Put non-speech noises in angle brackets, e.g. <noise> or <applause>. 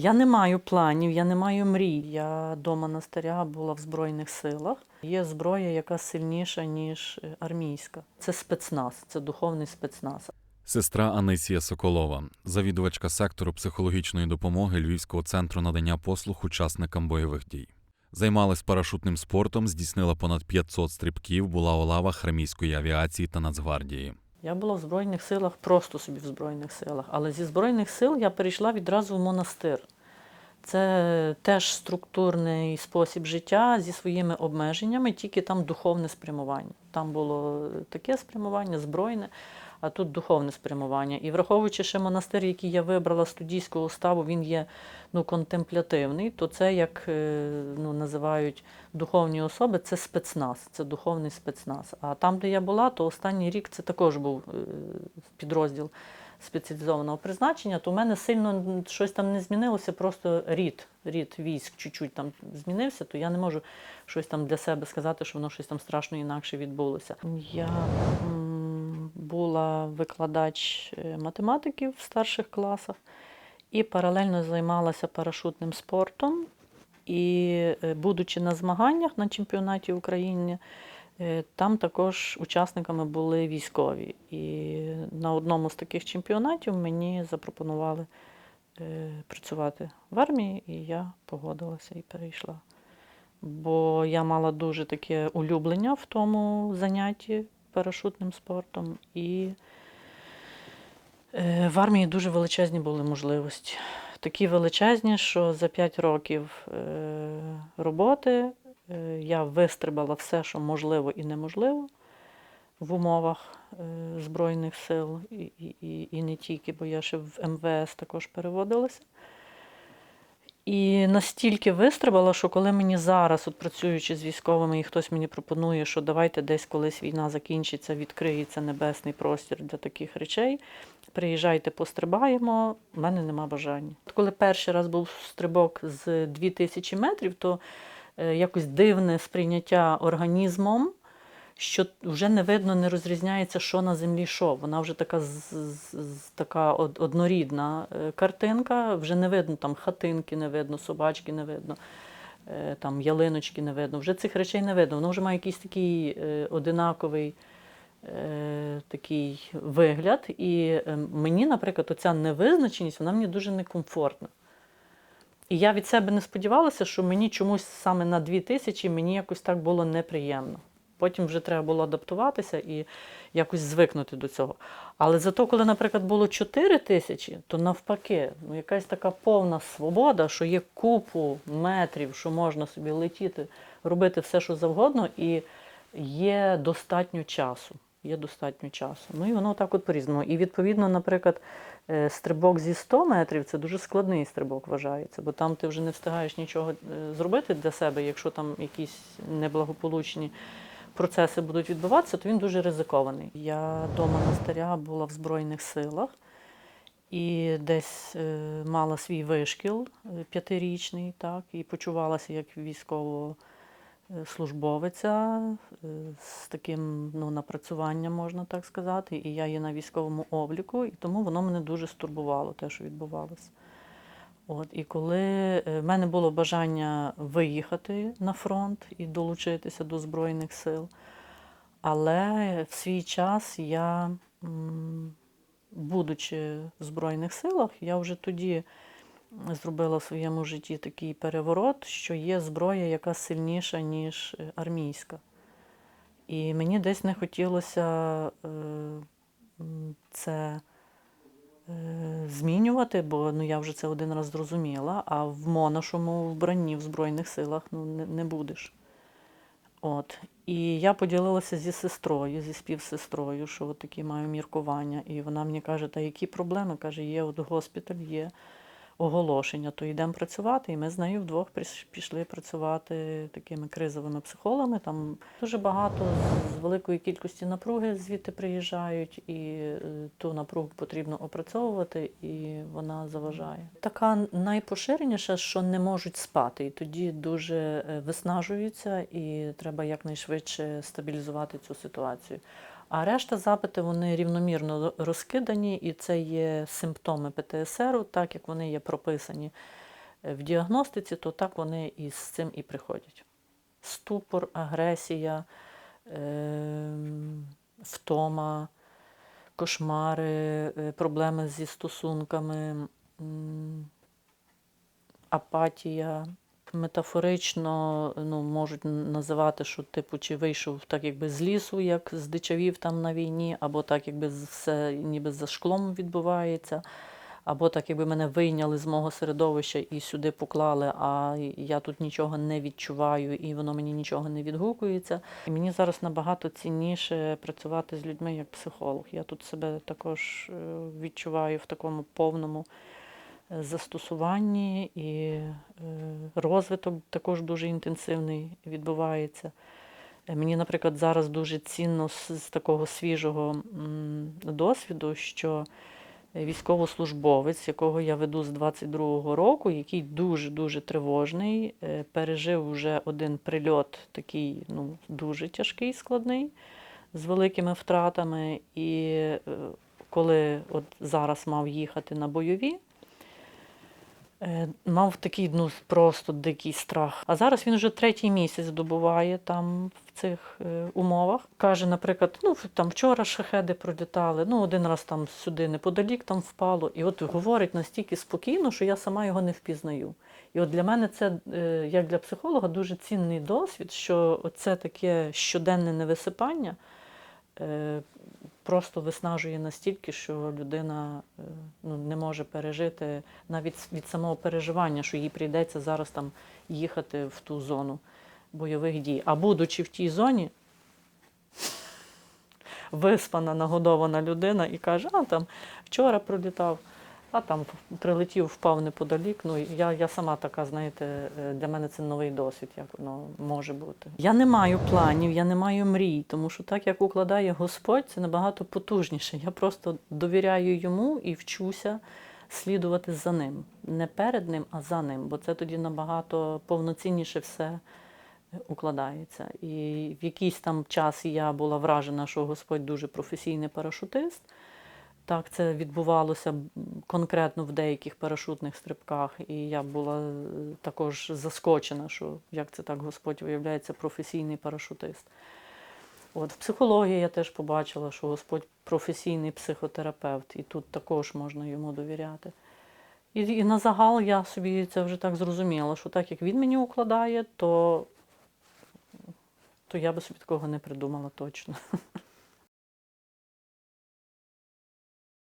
Я не маю планів, я не маю мрій. Я до монастиря була в Збройних силах. Є зброя, яка сильніша, ніж е, армійська. Це спецназ, це духовний спецназ. Сестра Анисія Соколова, завідувачка сектору психологічної допомоги Львівського центру надання послуг учасникам бойових дій. Займалась парашутним спортом, здійснила понад 500 стрибків, була у лавах армійської авіації та Нацгвардії. Я була в Збройних силах, просто собі в Збройних силах. Але зі Збройних сил я перейшла відразу в монастир. Це теж структурний спосіб життя зі своїми обмеженнями, тільки там духовне спрямування. Там було таке спрямування, збройне, а тут духовне спрямування. І враховуючи ще монастир, який я вибрала студійського уставу, він є ну, контемплятивний, то це, як е, ну, називають духовні особи, це спецназ, це духовний спецназ. А там, де я була, то останній рік це також був е, підрозділ спеціалізованого призначення, то в мене сильно щось там не змінилося, просто рід, рід військ чуть-чуть там змінився, то я не можу щось там для себе сказати, що воно щось там страшно інакше відбулося. Я була викладач е, математики в старших класах і паралельно займалася парашутним спортом. І е, будучи на змаганнях на чемпіонаті України, Там також учасниками були військові. І на одному з таких чемпіонатів мені запропонували е, працювати в армії, і я погодилася і перейшла. Бо я мала дуже таке улюблення в тому занятті парашутним спортом. І е, в армії дуже величезні були можливості. Такі величезні, що за 5 років е, роботи Е, Я вистрибала все, що можливо і неможливо в умовах е, Збройних сил, і, і, і- не тільки, бо я ще в МВС також переводилася. І настільки вистрибала, що коли мені зараз, от працюючи з військовими, і хтось мені пропонує, що давайте десь колись війна закінчиться, відкриється небесний простір для таких речей. Приїжджайте, пострибаємо, в мене нема бажання. От Коли перший раз був стрибок з 2000 метрів, то е, якось дивне сприйняття організмом, що вже не видно, не розрізняється, що на землі, що. Вона вже така, така однорідна е, картинка, вже не видно там хатинки, не видно, собачки не видно, е, там ялиночки не видно. Вже цих речей не видно. Воно вже має якийсь такий е, одинаковий е, такий вигляд. І е, мені, наприклад, оця невизначеність, вона мені дуже некомфортна. І я від себе не сподівалася, що мені чомусь саме на 2000 мені якось так було неприємно. Потім вже треба було адаптуватися і якось звикнути до цього. Але зато, коли, наприклад, було 4 тисячі, то навпаки, ну, якась така повна свобода, що є купу метрів, що можна собі летіти, робити все, що завгодно, і є достатньо часу. Є достатньо часу. Ну і воно так от по-різному. І відповідно, наприклад, е, стрибок зі 100 метрів це дуже складний стрибок вважається, бо там ти вже не встигаєш нічого е, зробити для себе, якщо там якісь неблагополучні процеси будуть відбуватися, то він дуже ризикований. Я до монастиря була в Збройних силах і десь е, мала свій вишкіл п'ятирічний, так, і почувалася як військовослужбовиця е, з таким ну, напрацюванням, можна так сказати. І я є на військовому обліку, і тому воно мене дуже стурбувало, те, що відбувалося. От, і коли е, в мене було бажання виїхати на фронт і долучитися до Збройних сил, але в свій час я, будучи в Збройних силах, я вже тоді зробила в своєму житті такий переворот, що є зброя, яка сильніша, ніж е, армійська. І мені десь не хотілося е, це е, змінювати, бо ну, я вже це один раз зрозуміла, а в моношому вбранні в Збройних силах ну, не будеш. От. І я поділилася зі сестрою, зі співсестрою, що от такі маю міркування. І вона мені каже, та які проблеми? Каже, є от госпіталь, є оголошення, то йдемо працювати. І ми з нею вдвох пішли працювати такими кризовими психологами. Там дуже багато з великої кількості напруги звідти приїжджають, і е, ту напругу потрібно опрацьовувати, і вона заважає. Така найпоширеніша, що не можуть спати, і тоді дуже е, виснажуються, і треба якнайшвидше стабілізувати цю ситуацію. А решта запити вони рівномірно розкидані, і це є симптоми ПТСР, так як вони є прописані Е, В діагностиці, то так вони і з цим і приходять. Ступор, агресія, ем, втома, кошмари, е, проблеми зі стосунками, апатія. Метафорично ну, можуть називати, що типу, чи вийшов так, якби з лісу, як здичавів там на війні, або так, якби все ніби за шклом відбувається, або так, якби мене вийняли з мого середовища і сюди поклали, а я тут нічого не відчуваю, і воно мені нічого не відгукується. І мені зараз набагато цінніше працювати з людьми як психолог. Я тут себе також е, відчуваю в такому повному застосуванні, і е, розвиток також дуже інтенсивний відбувається. Е, Мені, наприклад, зараз дуже цінно з, такого свіжого досвіду, що військовослужбовець, якого я веду з 22-го року, який дуже-дуже тривожний, е, пережив вже один прильот, такий ну, дуже тяжкий, складний, з великими втратами. І коли от зараз мав їхати на бойові, Мав такий ну, просто дикий страх. А зараз він вже третій місяць добуває там в цих е, умовах. Каже, наприклад, ну там вчора шахеди пролітали, ну один раз там сюди неподалік там впало. І от говорить настільки спокійно, що я сама його не впізнаю. І от для мене це, е, як для психолога, дуже цінний досвід, що це таке щоденне невисипання е, просто виснажує настільки, що людина е, ну, не може пережити навіть від самого переживання, що їй прийдеться зараз там їхати в ту зону бойових дій. А будучи в тій зоні, виспана, нагодована людина і каже, а там вчора пролітав, а там прилетів, впав неподалік. Ну, я, я сама така, знаєте, е, для мене це новий досвід, як воно може бути. Я не маю планів, я не маю мрій, тому що так, як укладає Господь, це набагато потужніше. Я просто довіряю йому і вчуся слідувати за ним. Не перед ним, а за ним, бо це тоді набагато повноцінніше все укладається. І в якийсь там час я була вражена, що Господь дуже професійний парашутист. Так, це відбувалося конкретно в деяких парашутних стрибках, і я була е, також заскочена, що як це так Господь виявляється професійний парашутист. От в психології я теж побачила, що Господь професійний психотерапевт, і тут також можна йому довіряти. І, і на загал я собі це вже так зрозуміла, що так як він мені укладає, то, то я би собі такого не придумала точно. <laughs>